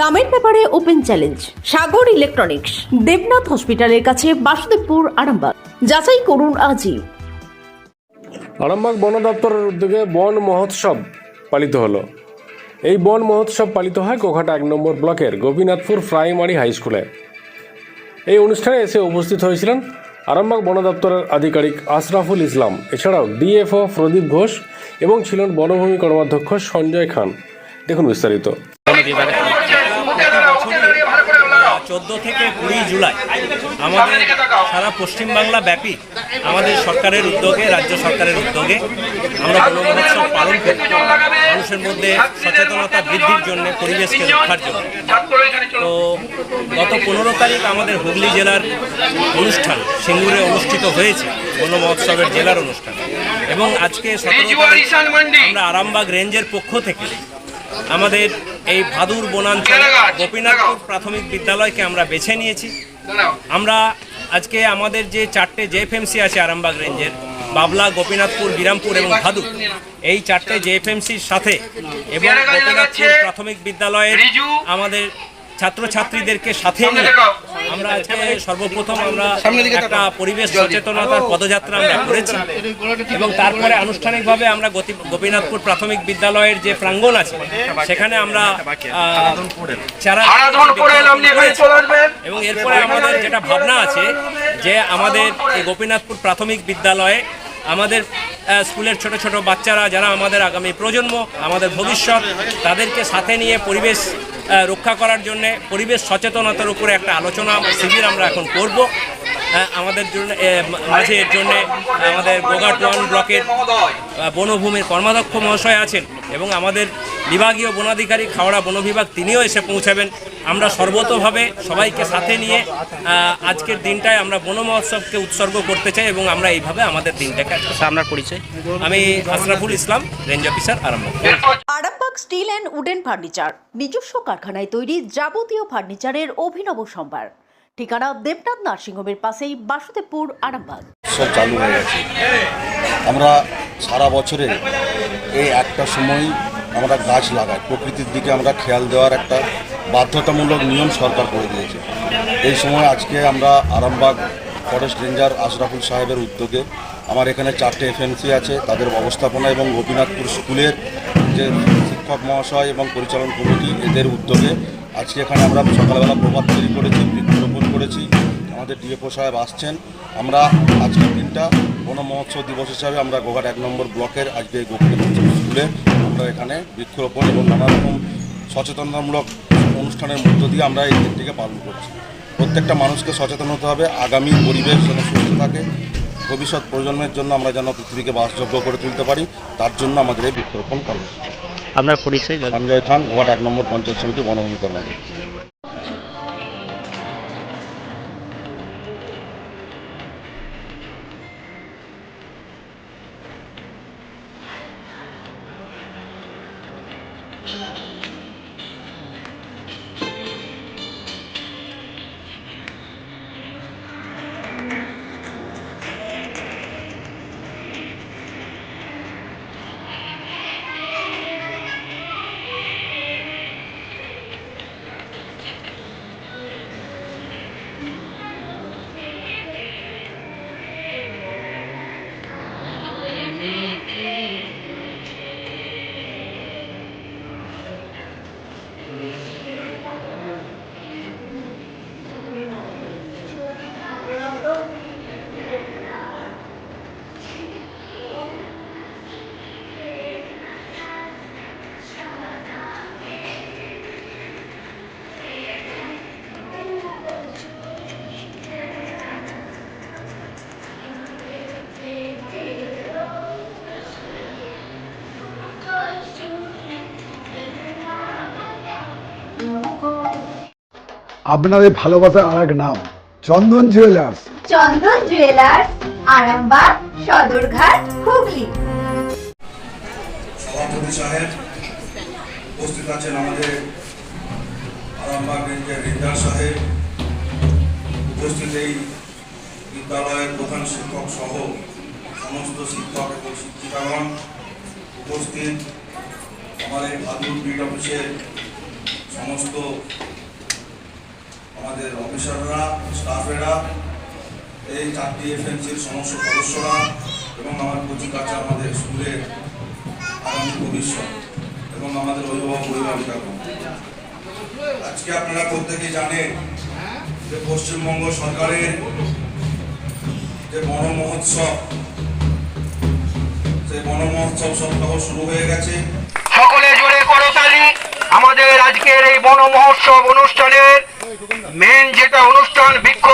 দামের ব্যাপারে open challenge, Sagar electronics, Debnath হসপিটালের কাছে বাসুদেবপুর, আরামবাগ। যাচাই করুন আজই। আরামবাগ বন দপ্তরের উদ্যোগে বন মহোৎসব পালিত হলো। এই বন মহোৎসব পালিত হয় গোঘাট এক নম্বর ব্লকের গোপীনাথপুর প্রাইমারি হাই স্কুলে। এই অনুষ্ঠানে এসে উপস্থিত হয়েছিলেন আরামবাগ বন দপ্তরের আধিকারিক আশরাফুল ইসলাম, এছাড়াও ডিএফও প্রদীপ ঘোষ এবং ছিলেন বনভূমি কর্মাধ্যক্ষ সঞ্জয় খান। দেখুন বিস্তারিত। চোদ্দ থেকে কুড়ি জুলাই আমাদের সারা পশ্চিমবাংলা ব্যাপী আমাদের সরকারের উদ্যোগে রাজ্য সরকারের উদ্যোগে আমরা বন মহোৎসব পালন করি। মানুষের মধ্যে সচেতনতা বৃদ্ধির জন্য পরিবেশকে রক্ষার জন্য। তো গত পনেরো তারিখ আমাদের হুগলি জেলার অনুষ্ঠান সিঙ্গুরে অনুষ্ঠিত হয়েছে বন মহোৎসবের জেলার অনুষ্ঠান। এবং আজকে সতেরো আমরা আরামবাগ রেঞ্জের পক্ষ থেকে আমাদের এই ভাদুর বনাঞ্চল গোপীনাথপুর প্রাথমিক বিদ্যালয়কে আমরা বেছে নিয়েছি। আমরা আজকে আমাদের যে চারটে জেএফএমসি আছে আরামবাগ রেঞ্জের, বাবলা, গোপীনাথপুর, বিরামপুর এবং ভাদুর, এই চারটে জেএফএমসির সাথে এবং গোপীনাথপুর প্রাথমিক বিদ্যালয়ের আমাদের ছাত্রছাত্রীদেরকে সাথে নিয়ে আমরা আজকে সর্বপ্রথম আমরা একটা পরিবেশ সচেতনতার পদযাত্রা আমরা করেছি। এবং তারপরে আনুষ্ঠানিকভাবে আমরা গোপীনাথপুর প্রাথমিক বিদ্যালয়ের যে প্রাঙ্গণ আছে সেখানে আমরা চারা এবং এরপরে আমাদের যেটা ভাবনা আছে যে আমাদের এই গোপীনাথপুর প্রাথমিক বিদ্যালয়ে আমাদের স্কুলের ছোট ছোট বাচ্চারা যারা আমাদের আগামী প্রজন্ম আমাদের ভবিষ্যৎ তাদেরকে সাথে নিয়ে পরিবেশ রক্ষা করার জন্য পরিবেশ সচেতনতার উপরে একটা আলোচনা শিবির আমরা এখন করব। আমাদের জন্য মাঝে এর জন্যে আমাদের গোঘাট ওয়ান ব্লকের বনভূমির কর্মাধ্যক্ষ মহাশয় আছেন এবং আমাদের বিভাগীয় বনাধিকারী খাওড়া বনবিভাগ তিনিও এসে পৌঁছাবেন। আমরা সর্বতভাবে সবাইকে সাথে নিয়ে আজকের দিনটায় আমরা বন মহোৎসবকে উৎসর্গ করতে চাই এবং আমরা এইভাবে আমাদের দিনটাকে আচ্ছা, আপনার পরিচয়? আমি আশরাফুল ইসলাম রেঞ্জ অফিসার আরম্ভ Arambagh steel and wooden furniture নিজস্ব কারখানায় তৈরি যাবতীয় ফার্নিচারের অভিনব সম্ভার। ঠিকানা দেবনাথ নার্সিংহোমের পাশেই বাসুদেবপুর আরামবাগ। সব চালু হয়ে গেছে। আমরা সারা বছরে এই একটা সময় আমরা গাছ লাগাই। প্রকৃতির দিকে আমরা খেয়াল দেওয়ার একটা বাধ্যতামূলক নিয়ম সরকার করে দিয়েছে। এই সময় আজকে আমরা আরামবাগ ফরেস্ট রেঞ্জার আশরাফুল সাহেবের উদ্যোগে আমার এখানে চারটে এফএমসি আছে, তাদের ব্যবস্থাপনা এবং গোপীনাথপুর স্কুলের যে শিক্ষক মহাশয় এবং পরিচালন কমিটি, এদের উদ্যোগে আজকে এখানে আমরা সকালবেলা প্রভাত তৈরি করেছি, বৃক্ষরোপণ করেছি, আমাদের ডিএফও সাহেব আসছেন। আমরা আজকের দিনটা বন মহোৎসব দিবস হিসাবে আমরা গোঘাট এক নম্বর ব্লকের আজকে এই গোপীনাথ স্কুলে আমরা এখানে বৃক্ষরোপণ এবং নানা রকম সচেতনতামূলক অনুষ্ঠানের মধ্য দিয়ে আমরা এই দিনটিকে পালন করছি। প্রত্যেকটা মানুষকে সচেতন হতে হবে আগামী পরিবেশ যেন সুস্থ থাকে। ভবিষ্যৎ প্রজন্মের জন্য আমরা যেন পৃথিবীকে বাসযোগ্য করে তুলতে পারি তার জন্য আমাদের এই বৃক্ষরোপণ কর্মসূচি আপনার পরিচয়? সঞ্জয় খান গোঘাট এক নম্বর পঞ্চায়েত সমিতি বনভূমি কর্মসূচি আপনাদের ভালোবাসার আর এক নাম চন্দন জুয়েলার্স চন্দন জুয়েলার্স আরামবাগ সদরঘাট হুগলি। সভাপতি সাহেব উপস্থিত আছেন আমাদের আরামবাগ রেঞ্জের রেঞ্জার সাহেব। উপস্থিত এই বিদ্যালয়ের প্রধান শিক্ষক সহ সমস্ত শিক্ষক এবং শিক্ষিকাগণ উপস্থিত। এই ভাদুর বিড অফিসের সমস্ত আমাদের অফিসাররা, স্টাফেরা, এই চারটি এফএমসির সমস্ত সদস্যরা এবং আমার কচি কাছে আমাদের স্কুলের আগামী ভবিষ্যৎ এবং আমাদের অভিভাবক অভিভাবিকাগণ আজকে আপনারা প্রত্যেকে জানেন যে পশ্চিমবঙ্গ সরকারের যে বন মহোৎসব সেই বন মহোৎসব সপ্তাহ শুরু হয়ে গেছে। সকলে জোরে করতালি আমাদের আজকের এই বন মহোৎসব অনুষ্ঠানের মেন যেটা অনুষ্ঠান বৃক্ষরোপণ